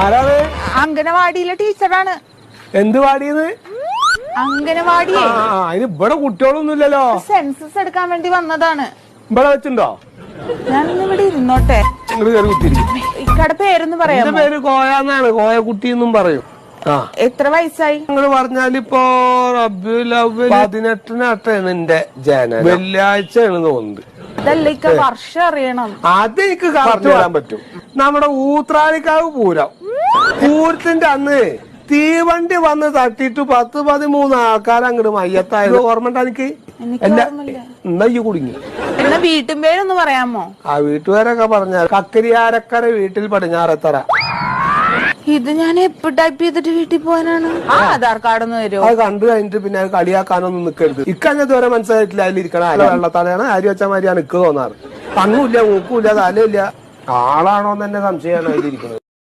ആരാണ്? അംഗനവാടിയിലെ ടീച്ചറാണ്. എന്ത് വാടിയത്? അംഗനവാടിയെ ആ അതിന് ഇവിടെ കുട്ടികളൊന്നും ഇല്ലല്ലോ സെൻസസ് എടുക്കാൻ വേണ്ടി വന്നതാണ്. ഇവിടെ വെച്ചിണ്ടോ ഞാൻ ഇന്ന് ഇവിടെ ഇരുന്നോട്ടെ. ഇങ്ങോട്ട് കയറി കുത്തിരിക്കും ഇക്കടെ പേരൊന്ന് എന്റെ പറയാമോ പേര് കോയ എന്നാണ് കോയ കുട്ടി എന്നും പറയും. ആ. എത്ര വയസ്സായി? നിങ്ങൾ പറഞ്ഞാലിപ്പോ റബ്ബിയുൽ അവ്വൽ പതിനെട്ടിനാട്ടാണ് എന്റെ ജന വെള്ളിയാഴ്ചയാണ് തോന്നുന്നത് അത്. എനിക്ക് പറ്റും. നമ്മുടെ ഊത്രാലിക്കാവ് പൂരം. പൂരത്തിന്റെ അന്ന് തീവണ്ടി വന്ന് തട്ടിട്ട് പത്ത് പതിമൂന്ന് ആൾക്കാർ അങ്ങോട്ട് മയ്യത്തായത്. ഓർമ്മ ഉണ്ടോ എനിക്ക്. എന്നാ ഈ കുടുങ്ങി. പിന്നെ വീട്ടും പേരൊന്ന് പറയാമോ? ആ വീട്ടുകാരൊക്കെ പറഞ്ഞ കക്കരിയാരക്കര വീട്ടിൽ പടിഞ്ഞാറത്തറ. ഇത് ഞാൻ എപ്പോ ടൈപ്പ് ചെയ്തിട്ട് വീട്ടിൽ പോകാനാണ്? ആ ആധാർ കാർഡ് ഒന്ന് തരുമോ അത് കണ്ടു കഴിഞ്ഞിട്ട് പിന്നെ അത് കളിയാക്കാനൊന്നും നിൽക്കരുത് ഇക്കഞ്ഞ ഇതുവരെ മനസ്സിലായിട്ടില്ല അതിലിരിക്കണ അല്ല വെള്ളത്തലയാണ് ആരി വെച്ച മാതിരിയാണ് ഇക്ക് തോന്നാറ്. കണ്ണുമില്ല മൂക്കുമില്ല തലയില്ല ആളാണോ എന്ന് തന്നെ സംശയമാണ് അതിലിരിക്കുന്നത്